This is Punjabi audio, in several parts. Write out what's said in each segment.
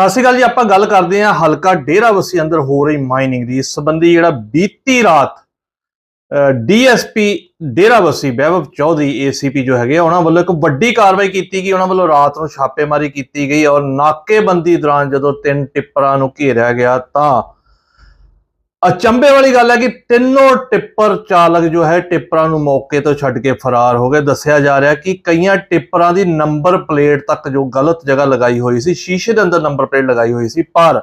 ਸਤਿ ਸ਼੍ਰੀ ਅਕਾਲ ਜੀ ਆਪਾਂ ਗੱਲ ਕਰਦੇ ਹਾਂ ਹਲਕਾ ਡੇਰਾਬੱਸੀ ਅੰਦਰ ਹੋ ਰਹੀ ਮਾਈਨਿੰਗ ਦੀ। ਇਸ ਸੰਬੰਧੀ ਜਿਹੜਾ ਬੀਤੀ ਰਾਤ ਡੀਐਸਪੀ ਡੇਰਾਬੱਸੀ ਬੈਵਬ ਚੌਧਰੀ ਏਸੀਪੀ ਜੋ ਹੈਗੇ ਆ, ਉਹਨਾਂ ਵੱਲੋਂ ਇੱਕ ਵੱਡੀ ਕਾਰਵਾਈ ਕੀਤੀ ਗਈ। ਉਹਨਾਂ ਵੱਲੋਂ ਰਾਤ ਨੂੰ ਛਾਪੇਮਾਰੀ ਕੀਤੀ ਗਈ ਔਰ ਨਾਕੇਬੰਦੀ ਦੌਰਾਨ ਜਦੋਂ ਤਿੰਨ ਟਿੱਪਰਾਂ ਨੂੰ ਘੇਰਿਆ ਗਿਆ ਤਾਂ ਅਚੰਭੇ ਵਾਲੀ ਗੱਲ ਹੈ ਕਿ ਤਿੰਨੋਂ ਟਿੱਪਰ ਚਾਲਕ ਜੋ ਹੈ ਟਿੱਪਰਾਂ ਨੂੰ ਮੌਕੇ ਤੋਂ ਛੱਡ ਕੇ ਫਰਾਰ ਹੋ ਗਏ। ਦੱਸਿਆ ਜਾ ਰਿਹਾ ਕਿ ਕਈਆਂ ਟਿੱਪਰਾਂ ਦੀ ਨੰਬਰ ਪਲੇਟ ਤੱਕ ਜੋ ਗਲਤ ਜਗ੍ਹਾ ਲਗਾਈ ਹੋਈ ਸੀ, ਸ਼ੀਸ਼ੇ ਦੇ ਅੰਦਰ ਨੰਬਰ ਪਲੇਟ ਲਗਾਈ ਹੋਈ ਸੀ, ਪਰ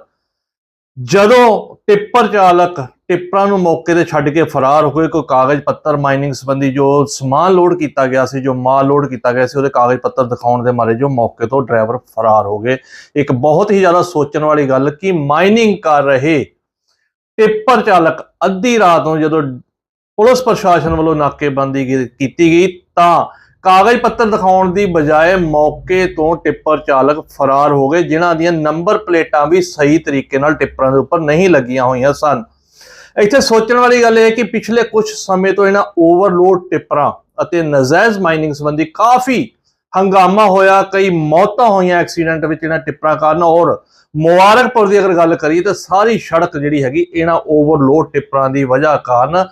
ਜਦੋਂ ਟਿੱਪਰ ਚਾਲਕ ਟਿੱਪਰਾਂ ਨੂੰ ਮੌਕੇ ਤੇ ਛੱਡ ਕੇ ਫਰਾਰ ਹੋ ਗਏ ਕੋਈ ਕਾਗਜ਼ ਪੱਤਰ ਮਾਈਨਿੰਗ ਸੰਬੰਧੀ ਜੋ ਸਮਾਨ ਲੋਡ ਕੀਤਾ ਗਿਆ ਸੀ, ਜੋ ਮਾਲ ਲੋਡ ਕੀਤਾ ਗਿਆ ਸੀ, ਉਹਦੇ ਕਾਗਜ਼ ਪੱਤਰ ਦਿਖਾਉਣ ਦੇ ਮਾਰੇ ਜੋ ਮੌਕੇ ਤੋਂ ਡਰਾਈਵਰ ਫਰਾਰ ਹੋ ਗਏ। ਇੱਕ ਬਹੁਤ ਹੀ ਜ਼ਿਆਦਾ ਸੋਚਣ ਵਾਲੀ ਗੱਲ ਕਿ ਮਾਈਨਿੰਗ ਕਰ ਰਹੇ ਟਿੱਪਰ ਚਾਲਕ ਅੱਧੀ ਰਾਤ ਨੂੰ ਜਦੋਂ ਪੁਲਿਸ ਪ੍ਰਸ਼ਾਸਨ ਵੱਲੋਂ ਨਾਕੇਬੰਦੀ ਕੀਤੀ ਗਈ ਤਾਂ ਕਾਗਜ਼ ਪੱਤਰ ਦਿਖਾਉਣ ਦੀ ਬਜਾਏ ਮੌਕੇ ਤੋਂ ਟਿੱਪਰ ਚਾਲਕ ਫਰਾਰ ਹੋ ਗਏ, ਜਿਨ੍ਹਾਂ ਦੀਆਂ ਨੰਬਰ ਪਲੇਟਾਂ ਵੀ ਸਹੀ ਤਰੀਕੇ ਨਾਲ ਟਿੱਪਰਾਂ ਦੇ ਉੱਪਰ ਨਹੀਂ ਲੱਗੀਆਂ ਹੋਈਆਂ ਸਨ। ਇੱਥੇ ਸੋਚਣ ਵਾਲੀ ਗੱਲ ਇਹ ਹੈ ਕਿ ਪਿਛਲੇ ਕੁਝ ਸਮੇਂ ਤੋਂ ਇਹਨਾਂ ਓਵਰਲੋਡ ਟਿੱਪਰਾਂ ਅਤੇ ਨਜਾਇਜ਼ ਮਾਈਨਿੰਗ ਸੰਬੰਧੀ ਕਾਫੀ ਹੰਗਾਮਾ ਹੋਇਆ, ਕਈ ਮੌਤਾਂ ਹੋਈਆਂ ਐਕਸੀਡੈਂਟ ਵਿੱਚ ਇਹਨਾਂ ਟਿੱਪਰਾਂ ਕਾਰਨ ਔਰ ਮੁਬਾਰਕਪੁਰ ਦੀ ਅਗਰ ਗੱਲ ਕਰੀਏ ਤਾਂ ਸਾਰੀ ਸੜਕ ਜਿਹੜੀ ਹੈਗੀ ਇਹਨਾਂ ਓਵਰਲੋਡ ਟਿੱਪਰਾਂ ਦੀ ਵਜ੍ਹਾ ਕਾਰਨ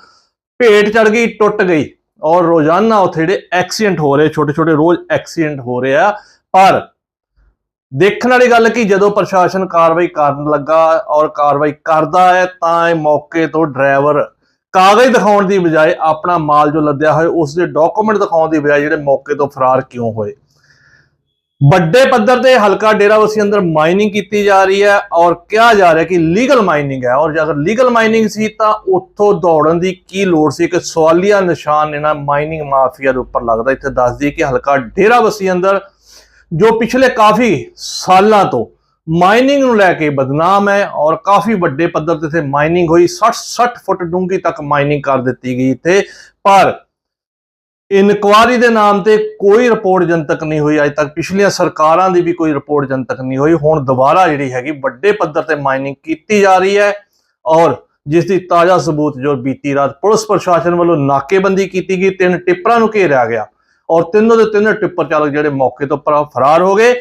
ਭੇਟ ਚੜ ਗਈ, ਟੁੱਟ ਗਈ ਔਰ ਰੋਜ਼ਾਨਾ ਉੱਥੇ ਜਿਹੜੇ ਐਕਸੀਡੈਂਟ ਹੋ ਰਹੇ ਛੋਟੇ ਛੋਟੇ ਰੋਜ਼ ਐਕਸੀਡੈਂਟ ਹੋ ਰਹੇ। ਆ ਪਰ ਦੇਖਣ ਵਾਲੀ ਗੱਲ ਕਿ, ਜਦੋਂ ਪ੍ਰਸ਼ਾਸਨ ਕਾਰਵਾਈ ਕਰਨ ਲੱਗਾ ਔਰ ਕਾਰਵਾਈ ਕਰਦਾ ਹੈ, ਤਾਂ ਇਹ ਮੌਕੇ ਤੋਂ ਡਰਾਈਵਰ ਕਾਗਜ਼ ਦਿਖਾਉਣ ਦੀ ਬਜਾਏ ਆਪਣਾ ਮਾਲ ਜੋ ਲੱਦਿਆ ਹੋਇਆ, ਉਸ ਦੇ ਡਾਕੂਮੈਂਟ ਦਿਖਾਉਣ ਦੀ ਬਜਾਏ ਜਿਹੜੇ ਮੌਕੇ ਤੋਂ ਫਰਾਰ ਕਿਉਂ ਹੋਏ? ਵੱਡੇ ਪੱਧਰ ਤੇ ਹਲਕਾ ਡੇਰਾਬੱਸੀ ਅੰਦਰ ਮਾਈਨਿੰਗ ਕੀਤੀ ਜਾ ਰਹੀ ਹੈ ਔਰ ਕਿਹਾ ਜਾ ਰਿਹਾ ਕਿ ਲੀਗਲ ਮਾਈਨਿੰਗ ਹੈ ਔਰ ਜੇ ਅਗਰ ਲੀਗਲ ਮਾਈਨਿੰਗ ਸੀ ਤਾਂ ਉੱਥੋਂ ਦੌੜਨ ਦੀ ਕੀ ਲੋੜ ਸੀ? ਕਿ ਸਵਾਲੀਆ ਨਿਸ਼ਾਨ ਇਹਨਾਂ ਮਾਈਨਿੰਗ ਮਾਫੀਆ ਦੇ ਉੱਪਰ ਲੱਗਦਾ। ਇੱਥੇ ਦੱਸ ਦਈਏ ਕਿ ਹਲਕਾ ਡੇਰਾਬੱਸੀ ਅੰਦਰ ਜੋ ਪਿਛਲੇ ਕਾਫੀ ਸਾਲਾਂ ਤੋਂ ਮਾਈਨਿੰਗ ਨੂੰ ਲੈ ਕੇ ਬਦਨਾਮ ਹੈ ਔਰ ਕਾਫੀ ਵੱਡੇ ਪੱਧਰ ਤੇ ਇੱਥੇ ਮਾਈਨਿੰਗ ਹੋਈ 60 60 ਫੁੱਟ ਡੂੰਘੀ ਤੱਕ ਮਾਈਨਿੰਗ ਕਰ ਦਿੱਤੀ ਗਈ ਇੱਥੇ। ਪਰ ਇਨਕੁਆਰੀ ਦੇ ਨਾਮ ਤੇ ਕੋਈ ਰਿਪੋਰਟ ਜਨਤਕ ਨਹੀਂ ਹੋਈ ਅਜੇ ਤੱਕ। ਪਿਛਲੀਆਂ ਸਰਕਾਰਾਂ ਦੀ ਵੀ ਕੋਈ ਰਿਪੋਰਟ ਜਨਤਕ ਨਹੀਂ ਹੋਈ। ਹੁਣ ਦੁਬਾਰਾ ਜਿਹੜੀ ਹੈਗੀ, ਵੱਡੇ ਪੱਧਰ ਤੇ ਮਾਈਨਿੰਗ ਕੀਤੀ ਜਾ ਰਹੀ ਹੈ ਔਰ ਜਿਸ ਦੀ ਤਾਜ਼ਾ ਸਬੂਤ ਜੋ ਬੀਤੀ ਰਾਤ ਪੁਲਿਸ ਪ੍ਰਸ਼ਾਸਨ ਵੱਲੋਂ ਨਾਕੇਬੰਦੀ ਕੀਤੀ ਗਈ, ਤਿੰਨ ਟਿੱਪਰਾਂ ਨੂੰ ਘੇਰਿਆ ਗਿਆ ਔਰ ਤਿੰਨੋਂ ਦੇ ਤਿੰਨੋਂ ਟਿੱਪਰ ਚਾਲਕ ਜਿਹੜੇ ਮੌਕੇ ਤੋਂ ਫਰਾਰ ਹੋ ਗਏ।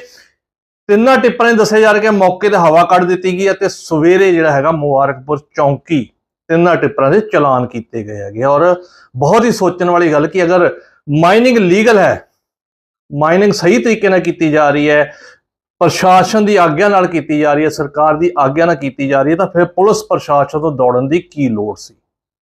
ਤਿੰਨਾਂ ਟਿੱਪਰਾਂ ਨੇ ਦੱਸਿਆ ਜਾ ਰਿਹਾ ਕਿ ਮੌਕੇ ਤੇ ਹਵਾ ਕੱਢ ਦਿੱਤੀ ਗਈ ਅਤੇ ਸਵੇਰੇ ਜਿਹੜਾ ਹੈਗਾ ਮੁਬਾਰਕਪੁਰ ਚੌਂਕੀ ਤਿੰਨਾਂ ਟਿੱਪਰਾਂ ਦੇ ਚਲਾਨ ਕੀਤੇ ਗਏ ਹੈਗੇ ਔਰ ਬਹੁਤ ਹੀ ਸੋਚਣ ਵਾਲੀ ਗੱਲ ਕਿ ਅਗਰ ਮਾਈਨਿੰਗ ਲੀਗਲ ਹੈ, ਮਾਈਨਿੰਗ ਸਹੀ ਤਰੀਕੇ ਨਾਲ ਕੀਤੀ ਜਾ ਰਹੀ ਹੈ, ਪ੍ਰਸ਼ਾਸਨ ਦੀ ਆਗਿਆ ਨਾਲ ਕੀਤੀ ਜਾ ਰਹੀ ਹੈ, ਸਰਕਾਰ ਦੀ ਆਗਿਆ ਨਾਲ ਕੀਤੀ ਜਾ ਰਹੀ ਹੈ, ਤਾਂ ਫਿਰ ਪੁਲਿਸ ਪ੍ਰਸ਼ਾਸਨ ਤੋਂ ਦੌੜਨ ਦੀ ਕੀ ਲੋੜ ਸੀ?